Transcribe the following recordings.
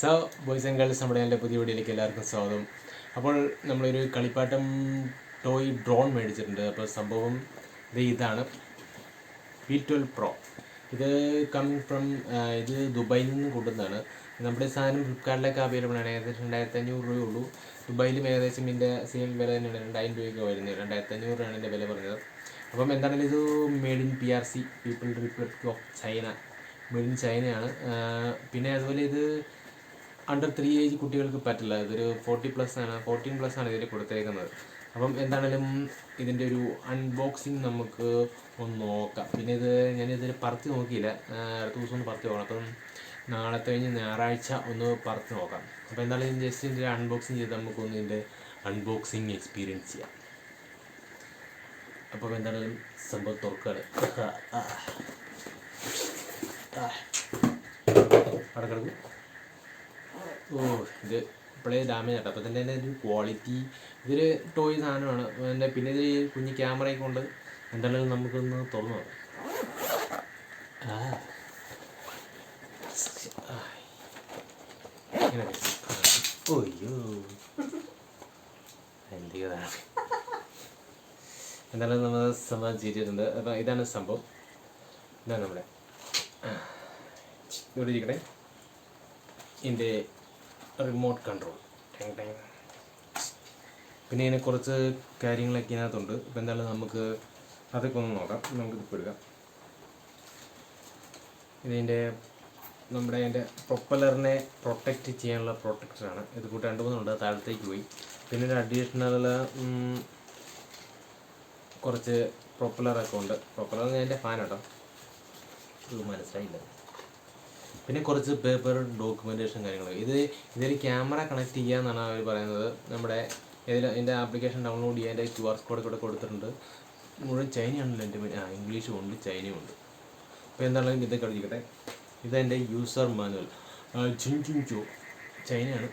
So boys and girls നമ്മുടെ എന്റെ പുതിയ വീഡിയോയിലേക്ക് എല്ലാവർക്കും സ്വാഗതം. അപ്പോൾ നമ്മളൊരു കളിപ്പാട്ടം ടോയ് ഡ്രോൺ മേടിച്ചിട്ടുണ്ട്. അപ്പോൾ സംഭവം ഇത് ഇതാണ്. വി ട്വൽവ് പ്രോ ഇത് കമ്മിങ് ഫ്രം ഇത് ദുബായിൽ നിന്ന് കൊണ്ടുവന്നതാണ്. നമ്മുടെ സാധനം ഫ്ലിപ്കാർട്ടിലൊക്കെ അവൈലബിൾ ആണ്. ഏകദേശം രണ്ടായിരത്തി അഞ്ഞൂറ് രൂപയേ ഉള്ളൂ. ദുബായിലും ഏകദേശം ഇതിന്റെ സെയിം വില തന്നെയാണ് രണ്ടായിരം രൂപയൊക്കെ വരുന്നത്. രണ്ടായിരത്തി അഞ്ഞൂറ് രൂപയാണ് ഇതിന്റെ വില പറഞ്ഞത്. അപ്പം എന്താണെങ്കിലും ഇത് made in P R C people republic of China made in ചൈനയാണ് പിന്നെ അതുപോലെ ഇത് അണ്ടർ ത്രീ ഏജ് കുട്ടികൾക്ക് പറ്റില്ല. ഇതൊരു ഫോർട്ടി പ്ലസ് ആണ്. ഫോർട്ടീൻ പ്ലസ് ആണ് ഇതിൽ കൊടുത്തേക്കുന്നത്. അപ്പം എന്താണേലും ഇതിന്റെ ഒരു അൺബോക്സിങ് നമുക്ക് ഒന്ന് നോക്കാം. പിന്നെ ഇത് ഞാനിതിൽ പറത്തി നോക്കിയില്ല. അടുത്ത ദിവസം ഒന്ന് പറത്തി നോക്കണം. അപ്പം നാളത്തെ കഴിഞ്ഞ് ഞായറാഴ്ച ഒന്ന് പറത്തി നോക്കാം. അപ്പോൾ എന്തായാലും ജസ്റ്റ് ഇതിന്റെ അൺബോക്സിങ് ചെയ്ത് നമുക്കൊന്ന് ഇതിന്റെ അൺബോക്സിങ് എക്സ്പീരിയൻസ് ചെയ്യാം. അപ്പം എന്താണേലും സംഭവം തുറക്കാണ്. ആ. ഓ ഇത് ഇപ്പോഴേ ഡാമേജ് ആട്ടോ. അപ്പോൾ തന്നെ ഒരു ക്വാളിറ്റി ഇതൊരു ടോയ് സാധനമാണ്. എന്റെ പിന്നെ ഇതിൽ കുഞ്ഞു ക്യാമറയൊക്കെ കൊണ്ട് എന്തായാലും നമുക്കൊന്ന് തുറന്നു നോക്കാം. ഓയ്യോ എന്തായാലും നമ്മൾ സംഭവം ചെയ്തിട്ടുണ്ട്. അപ്പം ഇതാണ് സംഭവം. ഇതാണ് നമ്മുടെ. ഇവിടെ ഇരിക്കണേ ഇതിന്റെ റിമോട്ട് കൺട്രോൾ പിന്നെ ഇതിനെ കുറച്ച് കാര്യങ്ങളൊക്കെ ഇതിനകത്തുണ്ട്. ഇപ്പം എന്തായാലും നമുക്ക് അതൊക്കെ ഒന്ന് നോക്കാം. നമുക്ക് ഇപ്പോൾ എടുക്കാം. ഇതിന്റെ നമ്മുടെ അതിന്റെ പ്രൊപ്പലറിനെ പ്രൊട്ടക്റ്റ് ചെയ്യാനുള്ള പ്രൊട്ടക്ടറാണ് ഇത് കൂട്ടി രണ്ട് മൂന്നുണ്ട്. താഴത്തേക്ക് പോയി. പിന്നെ ഒരു അഡീഷണൽ കുറച്ച് പ്രൊപ്പലറൊക്കെ ഉണ്ട്. പ്രൊപ്പലർ എന്റെ ഫാൻ കേട്ടോ മനസ്സിലായില്ല. പിന്നെ കുറച്ച് പേപ്പർ ഡോക്യുമെന്റേഷൻ കാര്യങ്ങൾ ഇത് ഇതിൽ ക്യാമറ കണക്ട് ചെയ്യുക എന്നാണ് അവർ പറയുന്നത്. നമ്മുടെ ഇതിൽ ഇതിന്റെ ആപ്ലിക്കേഷൻ ഡൗൺലോഡ് ചെയ്യാൻ എന്റെ ക്യു ആർ കോഡ് കൂടെ കൊടുത്തിട്ടുണ്ട്. മുഴുവൻ ചൈനയാണല്ലോ എന്റെ ആ ഇംഗ്ലീഷും ഉണ്ട് ചൈനയും ഉണ്ട്. അപ്പോൾ എന്താണെങ്കിലും ഇതൊക്കെ അടിക്കട്ടെ ഇതെന്റെ യൂസർ മാനുവൽ ചിങ് ചിങ് ചോ ചൈനയാണ്.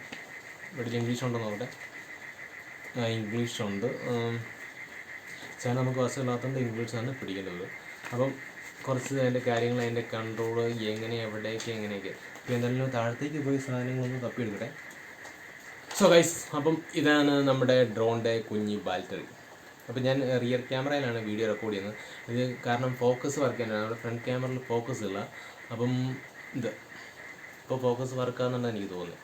ഇവിടെ ഇംഗ്ലീഷ് ഉണ്ടോ നോക്കട്ടെ ആ ഇംഗ്ലീഷ് ഉണ്ട്. ഉം, ചൈന നമുക്ക് വശമില്ലാത്തതുകൊണ്ട് ഇംഗ്ലീഷാണ് പിടിക്കേണ്ടത് അപ്പം കുറച്ച് അതിന്റെ കാര്യങ്ങൾ അതിന്റെ കൺട്രോൾ എങ്ങനെ എവിടേക്ക് എങ്ങനെയൊക്കെ. അപ്പോൾ എന്തായാലും താഴത്തേക്ക് പോയി സാധനങ്ങളൊന്നും തപ്പിയെടുക്കട്ടെ. സോ ഗൈസ് അപ്പം ഇതാണ് നമ്മുടെ ഡ്രോണിന്റെ കുഞ്ഞി ബാറ്ററി അപ്പോൾ ഞാൻ റിയർ ക്യാമറയിലാണ് വീഡിയോ റെക്കോർഡ് ചെയ്യുന്നത്. ഇത് കാരണം ഫോക്കസ് വർക്ക് ചെയ്യാനാണ് നമ്മുടെ ഫ്രണ്ട് ക്യാമറയിൽ ഫോക്കസ് ഇല്ല. അപ്പം ഇത് ഇപ്പോൾ ഫോക്കസ് വർക്കാണെന്നാണ് എനിക്ക് തോന്നുന്നത്.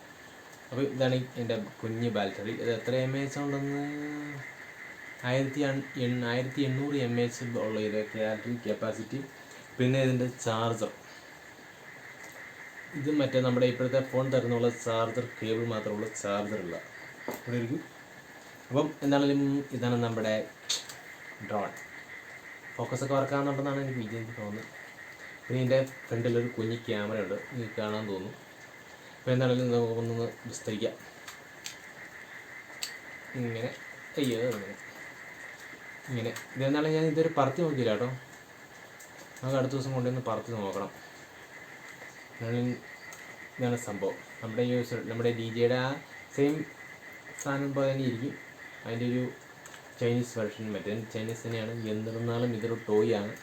അപ്പോൾ ഇതാണ് എന്റെ കുഞ്ഞ് ബാറ്ററി ഇത് എത്ര എം എച്ച് ഉണ്ടെന്ന് ആയിരത്തി ആയിരത്തി എണ്ണൂറ് എം എച്ച് ഉള്ള ഇത് ബാറ്ററി കപ്പാസിറ്റി പിന്നെ ഇതിന്റെ ചാർജർ. ഇത് മറ്റേ നമ്മുടെ ഇപ്പോഴത്തെ ഫോൺ തരുന്നുള്ള ചാർജർ കേബിൾ മാത്രമുള്ള ചാർജർ ഇല്ല ഇവിടെ ഇരിക്കും അപ്പം എന്താണെങ്കിലും ഇതാണ് നമ്മുടെ ഡ്രോൺ ഫോക്കസ് ഒക്കെ വർക്കാകുന്നുണ്ടെന്നാണ് എനിക്ക് വിജയിച്ച് തോന്നുന്നത്. പിന്നെ ഇതിന്റെ ഫ്രണ്ടിലൊരു കുഞ്ഞ് ക്യാമറ ഉണ്ട്. എനിക്ക് കാണാൻ തോന്നുന്നു. അപ്പോൾ എന്താണെങ്കിലും നമുക്കൊന്ന് വിസ്തരിക്കാം. ഇങ്ങനെ. അയ്യോ ഇങ്ങനെ. ഇതെന്താണെങ്കിൽ ഞാൻ ഇതൊരു പറത്തി നോക്കിയില്ല കേട്ടോ. നമുക്ക് അടുത്ത ദിവസം കൊണ്ടുവന്ന് പറത്തി നോക്കണം. ഇതാണ് സംഭവം. നമ്മുടെ യൂസർ നമ്മുടെ ഡി ജെയുടെ ആ സെയിം സാധനം പോലെ തന്നെ ഇരിക്കും. അതിന്റെ ഒരു ചൈനീസ് വെർഷൻ മറ്റേ. ചൈനീസ് തന്നെയാണ്. എന്നിരുന്നാലും ഇതൊരു ടോയ് ആണ്.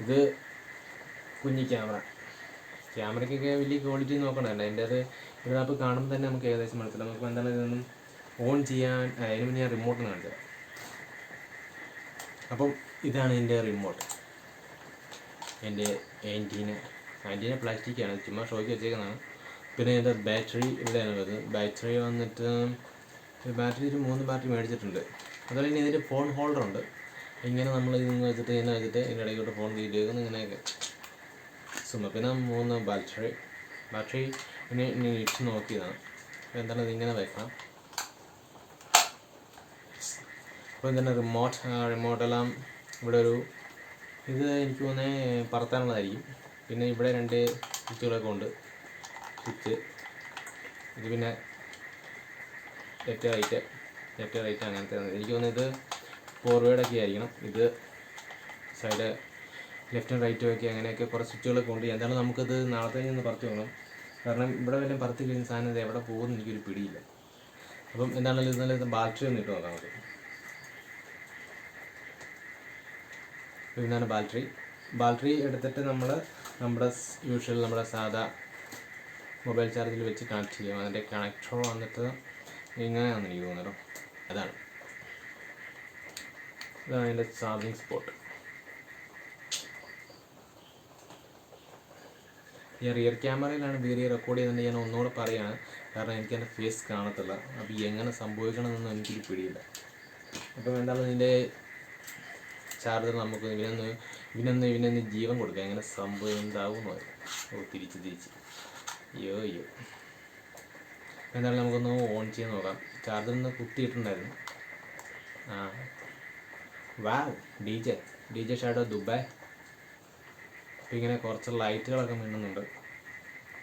ഇത് കുഞ്ഞി ക്യാമറ ക്യാമറയ്ക്കൊക്കെ വലിയ ക്വാളിറ്റി നോക്കണമല്ലോ അതിന്റെ അത് ഇതിനകത്ത് കാണുമ്പോൾ തന്നെ നമുക്ക് ഏകദേശം മനസ്സിലാവും. നമുക്ക് എന്താണ് ഇതൊന്നും ഓൺ ചെയ്യാൻ അതിന് മുന്നേ റിമോട്ട് കാണിച്ചത്. അപ്പം ഇതാണ് എന്റെ റിമോട്ട് എന്റെ ആന്റീന. ആന്റീന പ്ലാസ്റ്റിക്കാണ് ചുമ്മാ ഷോയ്ക്ക് വെച്ചേക്കുന്നതാണ്. പിന്നെ എന്റെ ബാറ്ററി ഇവിടെയാണ് ഉള്ളത് ബാറ്ററി വന്നിട്ട് ബാറ്ററി ഒരു മൂന്ന് ബാറ്ററി മേടിച്ചിട്ടുണ്ട്. അതുപോലെ തന്നെ ഇതിന്റെ ഫോൺ ഹോൾഡർ ഉണ്ട്. ഇങ്ങനെ നമ്മൾ ഇതിന്ന് വെച്ചിട്ട് ഇങ്ങനെ വെച്ചിട്ട് ഇതിന്റെ ഇടയ്ക്കോട്ട് ഫോൺ തീരുന്നു ഇങ്ങനെയൊക്കെ. സുമ പിന്നെ മൂന്ന് ബാറ്ററി ബാറ്ററി ഇനി ഇട്ട് നോക്കിയതാണ്. അപ്പോൾ എന്താണ് ഇതിങ്ങനെ വെക്കണം അപ്പോൾ എന്താണ് റിമോട്ട് റിമോട്ടെല്ലാം ഇവിടെ ഒരു ഇത് എനിക്ക് തോന്നുന്നത് പറത്താനുള്ളതായിരിക്കും. പിന്നെ ഇവിടെ രണ്ട് സ്വിച്ചുകളൊക്കെ ഉണ്ട്. സ്വിച്ച്. ഇത് പിന്നെ ലെഫ്റ്റ് റൈറ്റ് ലെഫ്റ്റ് റൈറ്റ് അങ്ങനത്തെ. എനിക്ക് തോന്നുന്നത് ഇത് ഫോർവേഡൊക്കെ ആയിരിക്കണം. ഇത് സൈഡ് ലെഫ്റ്റും റൈറ്റും ഒക്കെ അങ്ങനെയൊക്കെ കുറച്ച് സ്വിച്ചുകളൊക്കെ ഉണ്ട്. എന്തായാലും നമുക്കത് നാളത്തെ നിന്ന് പറത്തി വേണം കാരണം ഇവിടെ വല്ലതും പറത്തി കഴിഞ്ഞ സാധനം ഇത് എവിടെ പോകുമെന്ന് എനിക്കൊരു പിടിയില്ല. അപ്പം എന്താണെങ്കിലും നല്ല ബാറ്ററി ഒന്ന് ഇട്ട് നോക്കാം നമുക്ക്. ഇതാണ് ബാറ്ററി. ബാറ്ററി എടുത്തിട്ട് നമ്മൾ നമ്മുടെ യൂഷ്വൽ നമ്മുടെ സാധാ മൊബൈൽ ചാർജിൽ വെച്ച് കണക്ട് ചെയ്യും. അതിന്റെ കണക്ടർ വന്നിട്ട് ഇങ്ങനെയാണെന്ന് എനിക്ക് തോന്നുന്നു അതാണ്. ഇതാണ് അതിന്റെ ചാർജിങ് സ്പോട്ട്. ഞാൻ റിയർ ക്യാമറയിലാണ് വീഡിയോ റെക്കോർഡ് ചെയ്തത് ഞാൻ ഒന്നുകൂടെ പറയുകയാണ് കാരണം എനിക്ക് എന്റെ ഫേസ് കാണത്തില്ല. അപ്പോൾ എങ്ങനെ സംഭവിക്കണമെന്നൊന്നും എനിക്കൊരു പിടിയില്ല. അപ്പം എന്താണ് ഇതിന്റെ ചാർജർ നമുക്ക് ഇവനൊന്ന് ഇവനൊന്ന് ഇവനൊന്ന് ജീവൻ കൊടുക്കാം. ഇങ്ങനെ സംഭവം എന്താവും ഓ തിരിച്ച് തിരിച്ച്. അയ്യോ അയ്യോ. എന്തായാലും നമുക്കൊന്ന് ഓൺ ചെയ്യാൻ നോക്കാം. ചാർജർ ഒന്ന് കുത്തിയിട്ടുണ്ടായിരുന്നു. ആ. വാ D J D J shadow Dubai അപ്പം ഇങ്ങനെ കുറച്ച് ലൈറ്റുകളൊക്കെ മിന്നുന്നുണ്ട്.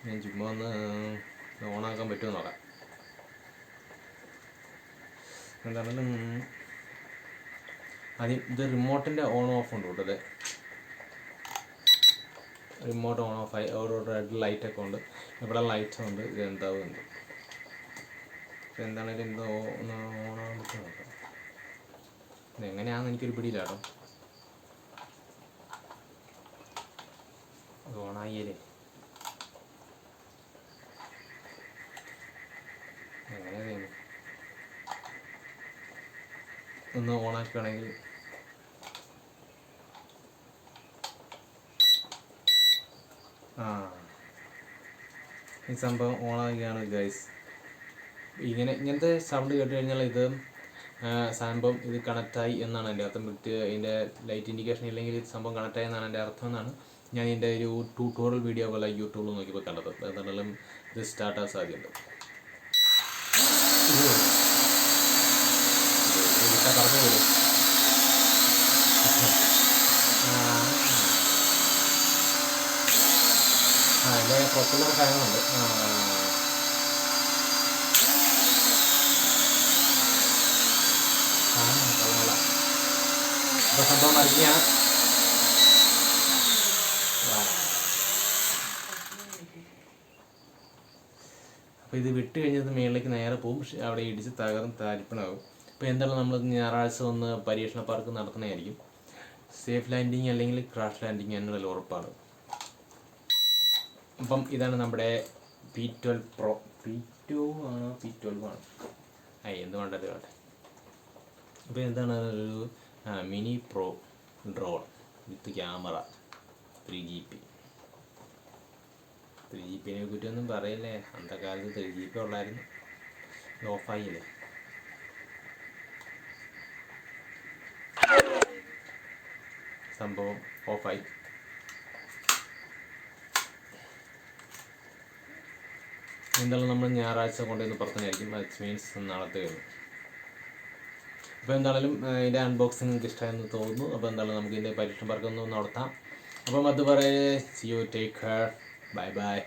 ഞാൻ ചുമ്മാ ഒന്ന് ഓണാക്കാൻ പറ്റുമോ നോക്കാം. എന്താണെങ്കിലും ആദ്യം ഇത് റിമോട്ടിന്റെ ഓൺ ഓഫ് ഉണ്ട് കൂട്ടത് റിമോട്ട് ഓൺ ഓഫ് ആയി. ഓരോ റെഡ് ലൈറ്റൊക്കെ ഉണ്ട്. ഇവിടെ ലൈറ്റ് ഉണ്ട്. ഇത് എന്താവും ഇപ്പം എന്താണേലും എന്തോ ഒന്ന് ഓൺ ആവാൻ നോക്കാം. ഇതെങ്ങനെയാണെന്ന് എനിക്കൊരു പിടിയില്ല കേട്ടോ. അത് ഓണായില്ലേ എങ്ങനെ ചെയ്യുന്നു ഒന്ന് ഓണാക്കുകയാണെങ്കിൽ ആ. ഈ സംഭവം ഓണാകുകയാണ് ഗൈസ് ഇങ്ങനെ ഇങ്ങനത്തെ സൗണ്ട് കേട്ട് കഴിഞ്ഞാൽ ഇത് സംഭവം ഇത് കണക്റ്റായി എന്നാണ് എന്റെ അർത്ഥം. വിട്ട് ഇതിന്റെ ലൈറ്റ് ഇൻഡിക്കേഷൻ ഇല്ലെങ്കിൽ ഇത് സംഭവം കണക്റ്റായി എന്നാണ് എന്റെ അർത്ഥം എന്നാണ് ഞാൻ ഇതിന്റെ ഒരു ട്യൂട്ടോറിയൽ വീഡിയോ പോലെ യൂട്യൂബിൽ നോക്കിയപ്പോൾ കണ്ടത്. എന്തായാലും ഇത് സ്റ്റാർട്ടാകാൻ ഇത് പറഞ്ഞു പോലും. ആ എന്റെ പ്രൊപ്പുലർ അപ്പോൾ സംഭവം മറിഞ്ഞാണ്. അപ്പോൾ ഇത് വിട്ട് കഴിഞ്ഞത് മേളിലേക്ക് നേരെ പോകും. അവിടെ ഇടിച്ച് തകർന്ന് താരിപ്പണാകും. അപ്പോൾ എന്തായാലും നമ്മൾ ഞായറാഴ്ച ഒന്ന് പരീക്ഷണ പാർക്ക് നടത്തണമായിരിക്കും സേഫ് ലാൻഡിങ് അല്ലെങ്കിൽ ക്രാഷ് ലാൻഡിങ് എന്നുള്ള ഉറപ്പാണ്. അപ്പം ഇതാണ് നമ്മുടെ P twelve pro P two ആണോ? പി ട്വൽവ് ആണ്? ആ എന്ത് വേണ്ടത് വേണ്ടേ അപ്പോൾ എന്താണ് ഒരു mini pro drone with camera three G P three G പിനെ കുറ്റൊന്നും പറയില്ലേ. അന്നത്തെ കാലത്ത് ത്രീ ജി പി ഉള്ളായിരുന്നു ഓഫായില്ലേ? സംഭവം ഓഫായി. എന്തായാലും നമ്മൾ ഞായറാഴ്ച കൊണ്ടുവന്ന് പുറത്തുനിന്നായിരിക്കും ദാറ്റ് മീൻസ് നാളത്തെ കഴിഞ്ഞു അപ്പോൾ ഏഹ്, ഇതിന്റെ അൺബോക്സിങ് നിങ്ങൾക്ക് ഇഷ്ടമായെന്ന് തോന്നുന്നു. അപ്പോൾ എന്തായാലും നമുക്ക് ഇതിന്റെ പരീക്ഷണ വർക്കൊന്ന് നടത്താം. അപ്പം അത് പറയേ. See you take bye bye